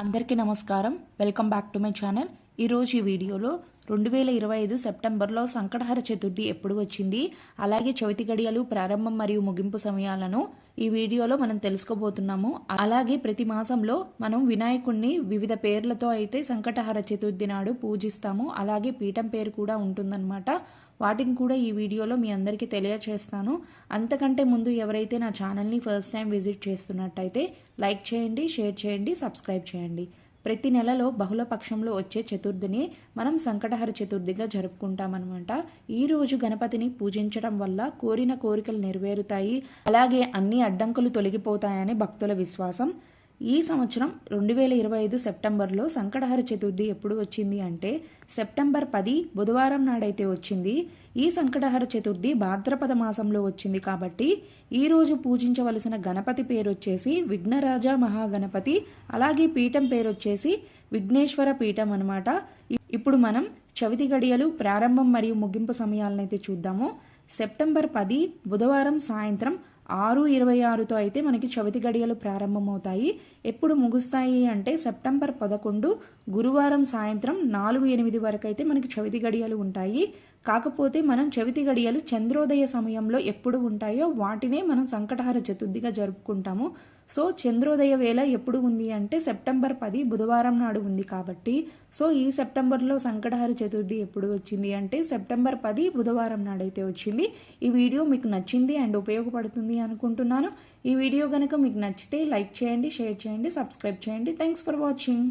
అందరికీ నమస్కారం. Welcome back to my channel. ఈరోజు ఈ వీడియోలో రెండు వేల ఇరవై ఐదు సెప్టెంబర్లో సంకటహర చతుర్థి ఎప్పుడు వచ్చింది? అలాగే చవితి గడియలు ప్రారంభం మరియు ముగింపు సమయాలను ఈ వీడియోలో మనం తెలుసుకోబోతున్నాము. అలాగే ప్రతి మాసంలో మనం వినాయకుణ్ణి వివిధ పేర్లతో అయితే సంకటహర చతుర్థి నాడు పూజిస్తాము. అలాగే పీఠం పేరు కూడా ఉంటుందన్నమాట. వాటిని కూడా ఈ వీడియోలో మీ అందరికీ తెలియచేస్తాను. అంతకంటే ముందు ఎవరైతే నా ఛానల్ని ఫస్ట్ టైం విజిట్ చేస్తున్నట్టయితే లైక్ చేయండి షేర్ చేయండి సబ్స్క్రైబ్ చేయండి. ప్రతి నెలలో బహుళ పక్షంలో వచ్చే చతుర్థిని మనం సంకటహర చతుర్థిగా జరుపుకుంటామన్నమాట. ఈ రోజు గణపతిని పూజించడం వల్ల కోరిన కోరికలు నెరవేరుతాయి. అలాగే అన్ని అడ్డంకులు తొలగిపోతాయని భక్తుల విశ్వాసం. ఈ సంవత్సరం రెండు వేల ఇరవై ఐదు సెప్టెంబర్లో సంకటహర చతుర్థి ఎప్పుడు వచ్చింది అంటే సెప్టెంబర్ పది బుధవారం నాడైతే వచ్చింది. ఈ సంకటహర చతుర్థి భాద్రపద మాసంలో వచ్చింది కాబట్టి ఈ రోజు పూజించవలసిన గణపతి పేరు వచ్చేసి విఘ్నరాజ మహాగణపతి అలాగే పీఠం పేరు వచ్చేసి విఘ్నేశ్వర పీఠం అనమాట ఇప్పుడు మనం చవితి గడియలు ప్రారంభం మరియు ముగింపు సమయాలనైతే చూద్దాము. సెప్టెంబర్ పది బుధవారం సాయంత్రం ఆరు ఇరవై ఆరుతో అయితే మనకి చవితి గడియలు ప్రారంభమవుతాయి. ఎప్పుడు ముగుస్తాయి అంటే సెప్టెంబర్ పదకొండు గురువారం సాయంత్రం నాలుగు ఎనిమిది వరకు అయితే మనకి చవితి గడియలు ఉంటాయి. కాకపోతే మనం చవితి గడియలు చంద్రోదయ సమయంలో ఎప్పుడు ఉంటాయో వాటినే మనం సంకటహార చతుర్థిగా జరుపుకుంటాము. సో చంద్రోదయ వేళ ఎప్పుడు ఉంది అంటే సెప్టెంబర్ పది బుధవారం నాడు ఉంది కాబట్టి సో ఈ సెప్టెంబర్లో సంకటహార చతుర్థి ఎప్పుడు వచ్చింది అంటే సెప్టెంబర్ పది బుధవారం నాడైతే వచ్చింది. ఈ వీడియో మీకు నచ్చింది అండ్ ఉపయోగపడుతుంది అనుకుంటున్నాను. ఈ వీడియో కనుక మీకు నచ్చితే లైక్ చేయండి షేర్ చేయండి సబ్స్క్రైబ్ చేయండి. Thanks for watching.